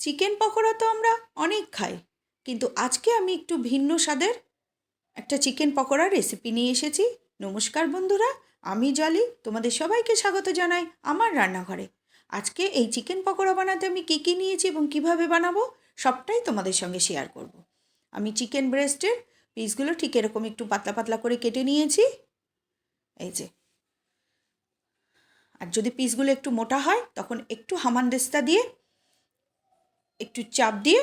Chicken pakora তো আমরা অনেক খাই, কিন্তু আজকে আমি একটু ভিন্ন স্বাদের একটা চিকেন পকোড়ার রেসিপি নিয়ে এসেছি। নমস্কার বন্ধুরা, আমি জলি, তোমাদের সবাইকে স্বাগত জানাই আমার রান্নাঘরে। আজকে এই চিকেন পকোড়া বানাতে আমি কী কী নিয়েছি এবং কীভাবে বানাবো, সবটাই তোমাদের সঙ্গে শেয়ার করব। আমি চিকেন ব্রেস্টের পিসগুলো ঠিক এরকম একটু পাতলা পাতলা করে কেটে নিয়েছি। এই যে। আর যদি পিসগুলো একটু মোটা হয়, তখন একটু হামানদেস্তা দিয়ে একটু চাপ দিয়ে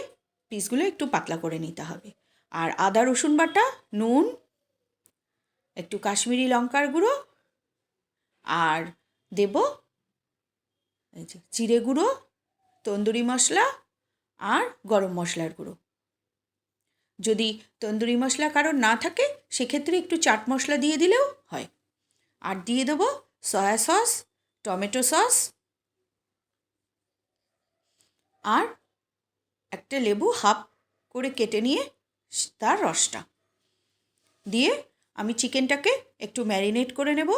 পিসগুলো একটু পাতলা করে নিতে হবে। আর আদা, রসুন বাটা, নুন, একটু কাশ্মীরি লঙ্কার গুঁড়ো, আর দেব জিরে গুঁড়ো, তন্দুরি মশলা আর গরম মশলার গুঁড়ো। যদি তন্দুরি মশলা কারোর না থাকে, সেক্ষেত্রে একটু চাট মশলা দিয়ে দিলেও হয়। আর দিয়ে দেবো সয়া সস, টমেটো সস, আর একটা লেবু হাফ করে কেটে নিয়ে তার রসটা দিয়ে আমি চিকেনটাকে একটু ম্যারিনেট করে নেব।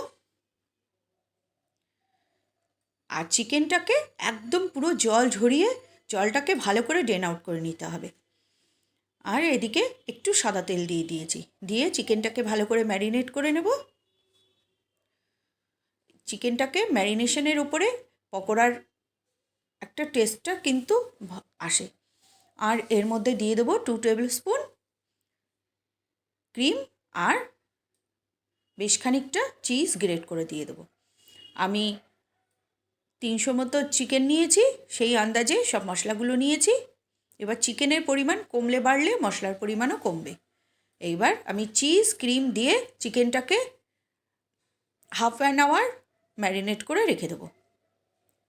আর চিকেনটাকে একদম পুরো জল ঝরিয়ে জলটাকে ভালো করে ড্রেন আউট করে নিতে হবে। আর এদিকে একটু সাদা তেল দিয়ে দিয়েছি। দিয়ে চিকেনটাকে ভালো করে ম্যারিনেট করে নেব। চিকেনটাকে ম্যারিনেশনের উপরে পকোড়ার একটা টেস্টটা কিন্তু আসে। আর এর মধ্যে দিয়ে দেবো টু টেবিল স্পুন ক্রিম আর বেশ খানিকটা চিজ গ্রেট করে দিয়ে দেবো। আমি তিনশো মতো চিকেন নিয়েছি, সেই আন্দাজে সব মশলাগুলো নিয়েছি। এবার চিকেনের পরিমাণ কমলে বাড়লে মশলার পরিমাণও কমবে। এইবার আমি চিজ ক্রিম দিয়ে চিকেনটাকে হাফ অ্যান আওয়ার ম্যারিনেট করে রেখে দেবো।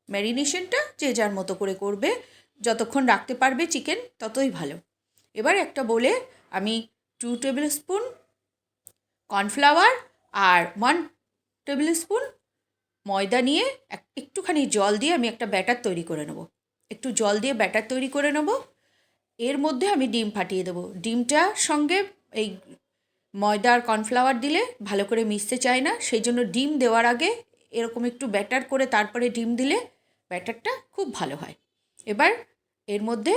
ম্যারিনেশনটা যে যার মতো করে করবে যতক্ষণ রাখতে পারবে চিকেন ততই ভালো। এবার একটা বলে আমি টু টেবিল স্পুন কর্নফ্লাওয়ার আর ওয়ান টেবিল স্পুন ময়দা নিয়ে এক, একটুখানি জল দিয়ে আমি একটা ব্যাটার তৈরি করে নেব। একটু জল দিয়ে ব্যাটার তৈরি করে নেব। এর মধ্যে আমি ডিম ফাটিয়ে দেবো। ডিমটার সঙ্গে এই ময়দা আর কর্নফ্লাওয়ার দিলে ভালো করে মিশতে চায় না, সেই জন্য ডিম দেওয়ার আগে এরকম একটু ব্যাটার করে তারপরে ডিম দিলে ব্যাটারটা খুব ভালো হয়। এবার এর মধ্যে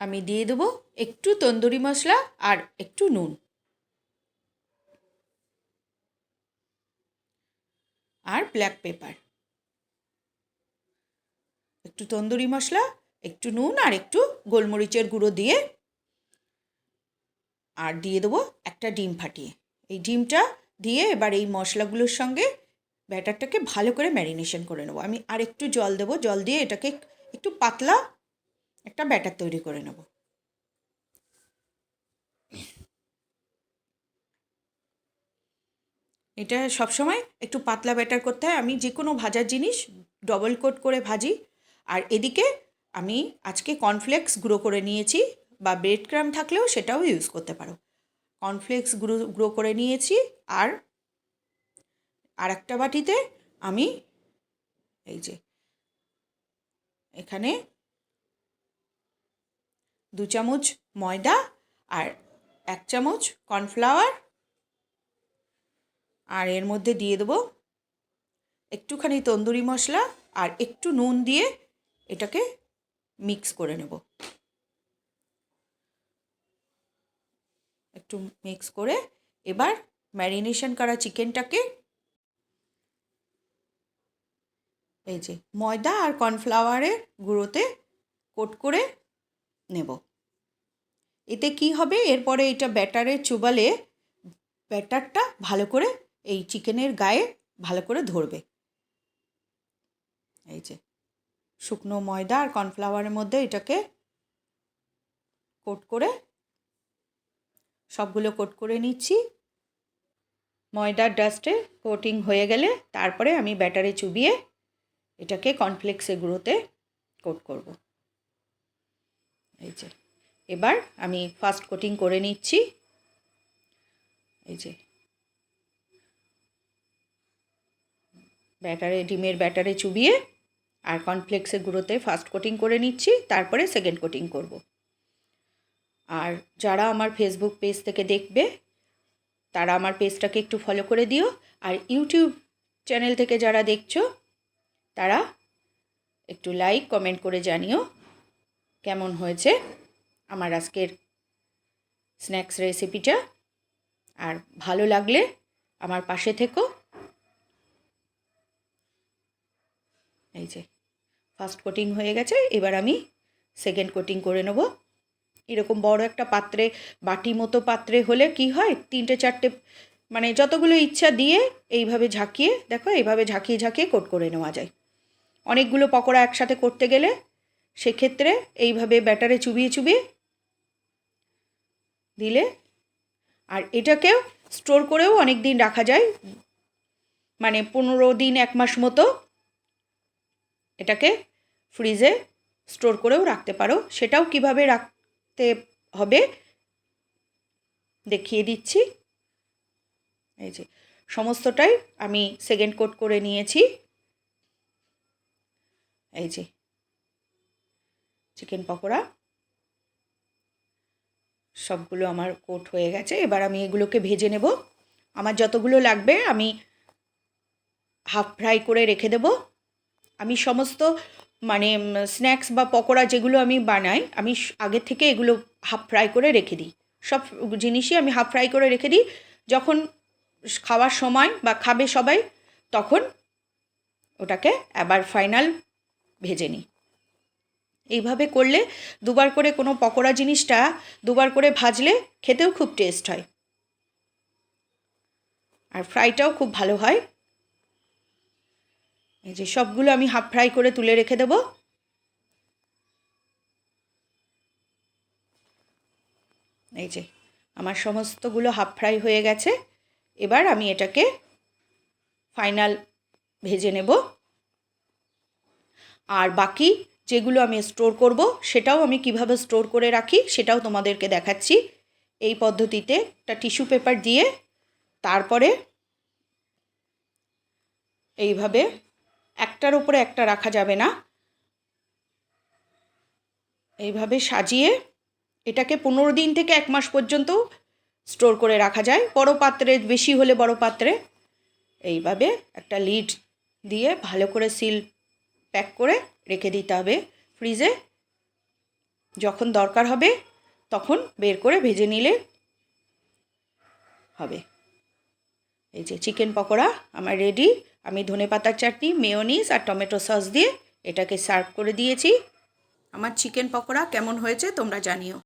আমি দিয়ে দেবো একটু তন্দুরি মশলা আর একটু নুন। আর ব্ল্যাক পেপার একটু তন্দুরি মশলা, একটু নুন আর একটু গোলমরিচের গুঁড়ো দিয়ে আর দিয়ে দেবো একটা ডিম ফাটিয়ে। এই ডিমটা দিয়ে এবার এই মশলাগুলোর সঙ্গে ব্যাটারটাকে ভালো করে ম্যারিনেশন করে নেব। আমি আর একটু জল দেবো, জল দিয়ে এটাকে একটু পাতলা একটা ব্যাটার তৈরি করে নেব। এটা সবসময় একটু পাতলা ব্যাটার করতে হয়। আমি যে কোনো ভাজার জিনিস ডবল কোট করে ভাজি। আর এদিকে আমি আজকে কর্নফ্লেক্স গুঁড়ো করে নিয়েছি বা ব্রেড ক্রাম থাকলেও সেটাও ইউজ করতে পারো। কর্নফ্লেক্স গুঁড়ো গুঁড়ো করে নিয়েছি আর আর একটা বাটিতে আমি এই যে এখানে দু চামচ ময়দা আর এক চামচ কর্নফ্লাওয়ার আর এর মধ্যে দিয়ে দেবো একটুখানি তন্দুরি মশলা আর একটু নুন দিয়ে এটাকে মিক্স করে নেব। একটু মিক্স করে এবার ম্যারিনেশন করা চিকেনটাকে এই যে, ময়দা আর কর্নফ্লাওয়ারের গুঁড়োতে কোট করে নেব। এতে কি হবে? এরপরে এটা ব্যাটারে চুবালে ব্যাটারটা ভালো করে এই চিকেনের গায়ে ভালো করে ধরবে। এই যে, শুকনো ময়দা আর কর্নফ্লাওয়ারের মধ্যে এটাকে কোট করে সবগুলো কোট করে নিচ্ছি। ময়দার ডাস্টে কোটিং হয়ে গেলে তারপরে আমি ব্যাটারে চুবিয়ে এটাকে কর্নফ্লেক্সের গুঁড়োতে কোট করব। এই যে, এবার আমি ফার্স্ট কোটিং করে নিচ্ছি। এই যে, ব্যাটারে, ডিমের ব্যাটারে চুবিয়ে আর কর্নফ্লেক্সের গুঁড়োতে ফার্স্ট কোটিং করে নিচ্ছি, তারপরে সেকেন্ড কোটিং করব। আর যারা আমার ফেসবুক পেজ থেকে দেখবে, তারা আমার পেজটাকে একটু ফলো করে দিও। আর ইউটিউব চ্যানেল থেকে যারা দেখছ তারা একটু লাইক কমেন্ট করে জানিও কেমন হয়েছে আমার আজকের স্ন্যাক্স রেসিপিটা আর ভালো লাগলে আমার পাশে থেকো। এই যে ফার্স্ট কোটিং হয়ে গেছে, এবার আমি সেকেন্ড কোটিং করে নেব। এরকম বড় একটা পাত্রে, বাটি মতো পাত্রে হলে কি হয়, তিনটে চারটে মানে যতগুলো ইচ্ছা দিয়ে এইভাবে ঝাঁকিয়ে, দেখো এইভাবে ঝাঁকিয়ে ঝাঁকিয়ে কোট করে নেওয়া যায়। অনেকগুলো পকোড়া একসাথে করতে গেলে সেক্ষেত্রে এইভাবে ব্যাটারে চুবিয়ে চুবিয়ে দিলে, আর এটাকেও স্টোর করেও অনেক দিন রাখা যায় মানে পনেরো দিন, এক মাস মতো এটাকে ফ্রিজে স্টোর করেও রাখতে পারো। সেটাও কীভাবে রাখতে হবে দেখিয়ে দিচ্ছি। এই যে, সমস্তটাই আমি সেকেন্ড কোট করে নিয়েছি। এই যে চিকেন পকোড়া। সবগুলো আমার কোট হয়ে গেছে। এবার আমি এগুলোকে ভেজে নেব। আমার যতগুলো লাগবে আমি হাফ ফ্রাই করে রেখে দেব। আমি সমস্ত মানে স্ন্যাক্স বা পকোড়া যেগুলো আমি বানাই, আমি আগের থেকে এগুলো হাফ ফ্রাই করে রেখে দিই। সব জিনিসই আমি হাফ ফ্রাই করে রেখে দিই। যখন খাওয়ার সময় বা খাবে সবাই, তখন ওটাকে আবার ফাইনাল ভেজে নিই। এইভাবে করলে দুবার করে কোনো পকোড়া জিনিসটা দুবার করে ভাজলে খেতেও খুব টেস্ট হয়। আর ফ্রাইটাও খুব ভালো হয়। এই যে সবগুলো আমি হাফ ফ্রাই করে তুলে রেখে দেব। এই যে আমার সমস্তগুলো হাফ ফ্রাই হয়ে গেছে। এবার আমি এটাকে ফাইনাল ভেজে নেব। আর বাকি যেগুলো আমি স্টোর করব, সেটাও আমি কীভাবে স্টোর করে রাখি, সেটাও তোমাদেরকে দেখাচ্ছি। এই পদ্ধতিতে একটা টিস্যু পেপার দিয়ে তারপরে এইভাবে একটার উপরে একটা রাখা যাবে না। এইভাবে সাজিয়ে এটাকে পনেরো দিন থেকে এক মাস পর্যন্ত স্টোর করে রাখা যায়। বড় পাত্রে, বেশি হলে বড় পাত্রে। এইভাবে একটা লিড দিয়ে ভালো করে সিল প্যাক করে রেখে দিতে হবে ফ্রিজে। যখন দরকার হবে তখন বের করে ভেজে নিলে হবে। এই যে চিকেন পকোড়া আমার রেডি আমি ধনে পাতার চাটনি মেয়োনিস আর টমেটো সস দিয়ে এটাকে সার্ভ করে দিয়েছি। আমার চিকেন পকোড়া কেমন হয়েছে তোমরা জানিও।